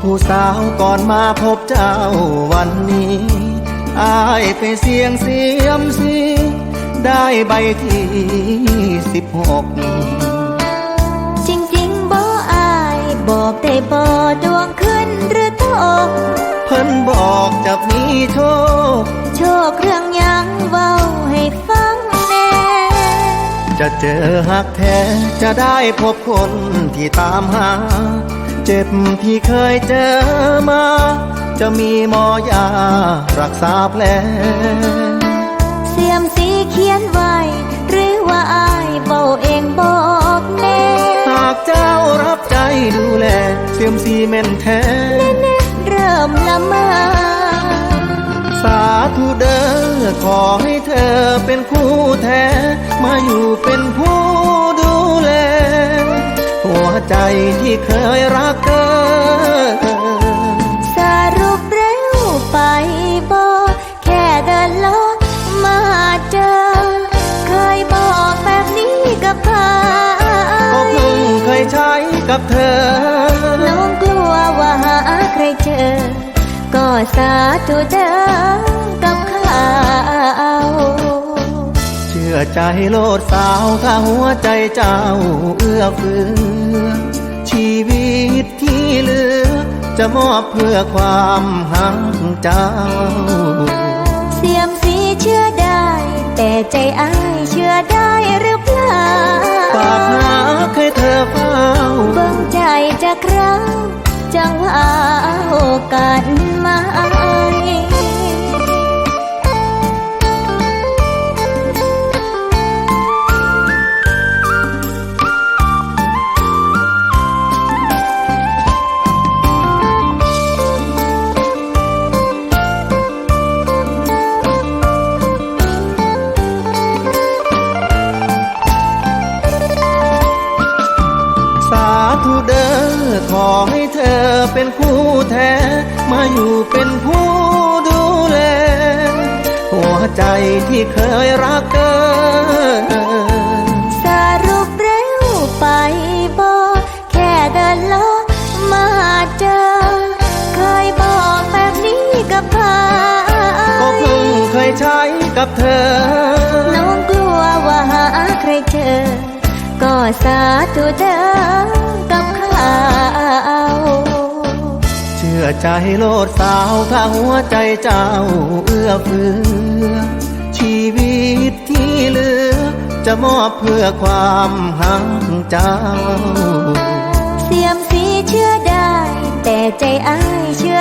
ผู้สาวก่อนมาพบเจ้าวันนี้ อายไปเสียงเสียมสีได้ใบที่สิบหกจริงๆบ่อายบอกได้บ่ดวงขึ้นหรือตก เพิ่นบอกจะมีโชค โชคเรื่องหยังเว้าให้ฟังแน่จะเจอหักแท้จะได้พบคนที่ตามหา เจ็บที่เคยเจอมา จะมีหมอยารักษาแผลเสียมสีเขียนไว้ หรือว่าอายเบาเองบอกแน่หากเจ้ารับใจดูแล เสียมสีเม่นแท้เริ่มละเมอสาธุเด้อขอให้เธอเป็นคู่แท้ มาอยู่เป็นผู้ดูแลหัว ใจที่เคยรักเธอ สรุปเร็วไปบอกแค่เดินลอดมาเจอ เคยบอกแบบนี้กับใครก็เพิ่งเคยใช้กับเธอ น้องกลัวว่าหาใครเจอ ก็สาธุเดิม อใจโลดสาวถ้าหัวใจเจ้าเอื้อเฟื้อ ชีวิตที่เหลือ จะมอบเพื่อความหักเจ้า เสียมสีเชื่อได้ แต่ใจอ้ายเชื่อได้หรือเปล่าฝากหาให้เธอเฝ้าเบิ่งใจจะคราวจังว่าโอกาสมาส ธุเด้อขอให้เธอเป็นคู่แท้ มาอยู่เป็นผู้ดูแล หัวใจที่เคยรักเธอสรุปเร็วไปบอกแค่เดินลอมาเจอ เคยบอกแบบนี้กับใครก็เพิ่งเคยใช้กับเธอ น้องกลัวว่าหาใครเจอ ก็สาธุเดิ อใจโลดสาวถ้าหัวใจเจ้าเอื้อเฟื้อ ชีวิตที่เหลือ จะมอบเพื่อความหังเจ้า เสียมสีเชื่อได้ แต่ใจอ้ายเชื่อ